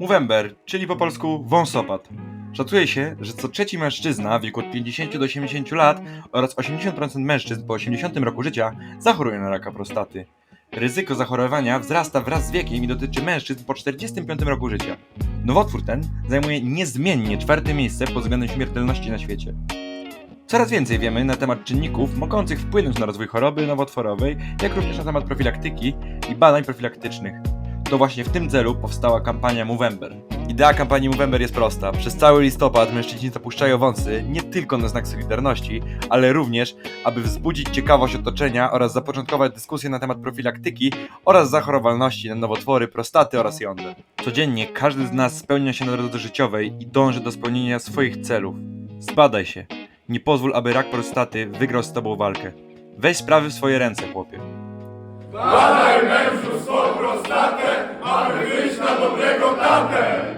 Movember, czyli po polsku wąsopad. Szacuje się, że co trzeci mężczyzna w wieku od 50 do 80 lat oraz 80% mężczyzn po 80 roku życia zachoruje na raka prostaty. Ryzyko zachorowania wzrasta wraz z wiekiem i dotyczy mężczyzn po 45 roku życia. Nowotwór ten zajmuje niezmiennie czwarte miejsce pod względem śmiertelności na świecie. Coraz więcej wiemy na temat czynników mogących wpłynąć na rozwój choroby nowotworowej, jak również na temat profilaktyki i badań profilaktycznych. To właśnie w tym celu powstała kampania Movember. Idea kampanii Movember jest prosta. Przez cały listopad mężczyźni zapuszczają wąsy nie tylko na znak solidarności, ale również, aby wzbudzić ciekawość otoczenia oraz zapoczątkować dyskusję na temat profilaktyki oraz zachorowalności na nowotwory, prostaty oraz jąder. Codziennie każdy z nas spełnia się na drodze życiowej i dąży do spełnienia swoich celów. Zbadaj się. Nie pozwól, aby rak prostaty wygrał z tobą walkę. Weź sprawy w swoje ręce, chłopie. Badaj mężu Amen.